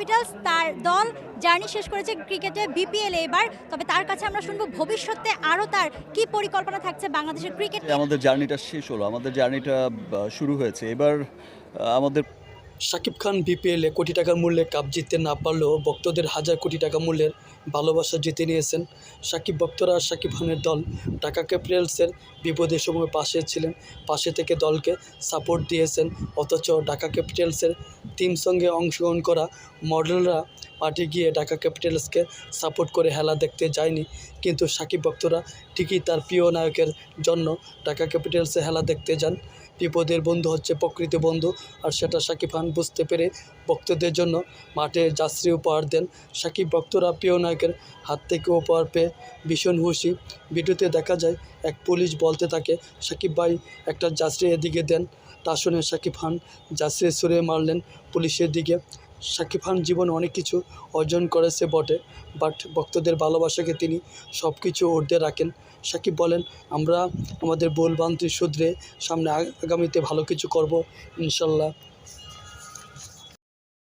Capitals তার দল journey শেষ করেছে ক্রিকেটে বিপিএল এবার। তবে তার কাছে আমরা শুনব ভবিষ্যতে আরও তার কি পরিকল্পনা থাকছে বাংলাদেশের ক্রিকেট আমাদের জার্নিটা শেষ হলো, আমাদের জার্নিটা শুরু হয়েছে। এবার আমাদের শাকিব খান বিপিএলে কোটি টাকার মূল্যে কাপ জিততে না পারলেও ভক্তদের হাজার কোটি টাকা মূল্যের ভালোবাসা জিতে নিয়েছেন শাকিব ভক্তরা শাকিব খানের দল। ঢাকা ক্যাপিটালসের বিপদের সময় পাশে ছিলেন, পাশে থেকে দলকে সাপোর্ট দিয়েছেন। অথচ ঢাকা ক্যাপিটালসের টিম সঙ্গে অংশগ্রহণ করা মডেলরা মাঠে গিয়ে ঢাকা ক্যাপিটালসকে সাপোর্ট করে হেলা দেখতে যায়নি। কিন্তু সাকিব ভক্তরা ঠিকই তার প্রিয় নায়কের জন্য ঢাকা ক্যাপিটালসে হেলা দেখতে যান। বিপদের বন্ধু হচ্ছে প্রকৃতি বন্ধু আর সেটা সাকিব খান বুঝতে পেরে ভক্তদের জন্য মাঠে যাত্রী উপহার দেন। সাকিব ভক্তরা প্রিয় নায়কের হাত থেকে উপহার পেয়ে ভীষণ খুশি। ভিডিওতে দেখা যায়, এক পুলিশ বলতে থাকে, সাকিব ভাই, একটা যাত্রী এদিকে দেন। তা শুনে সাকিব খান যাত্রী সরে মারলেন পুলিশের দিকে। সাকিব খান জীবনে অনেক কিছু অর্জন করেছে বটে বাট ভক্তদের ভালোবাসাকে তিনি সব কিছু ঊর্ধ্বে রাখেন। সাকিব বলেন, আমরা আমাদের বোল ভ্রান্তি শুধরে সামনে আগামীতে ভালো কিছু করব, ইনশাল্লাহ।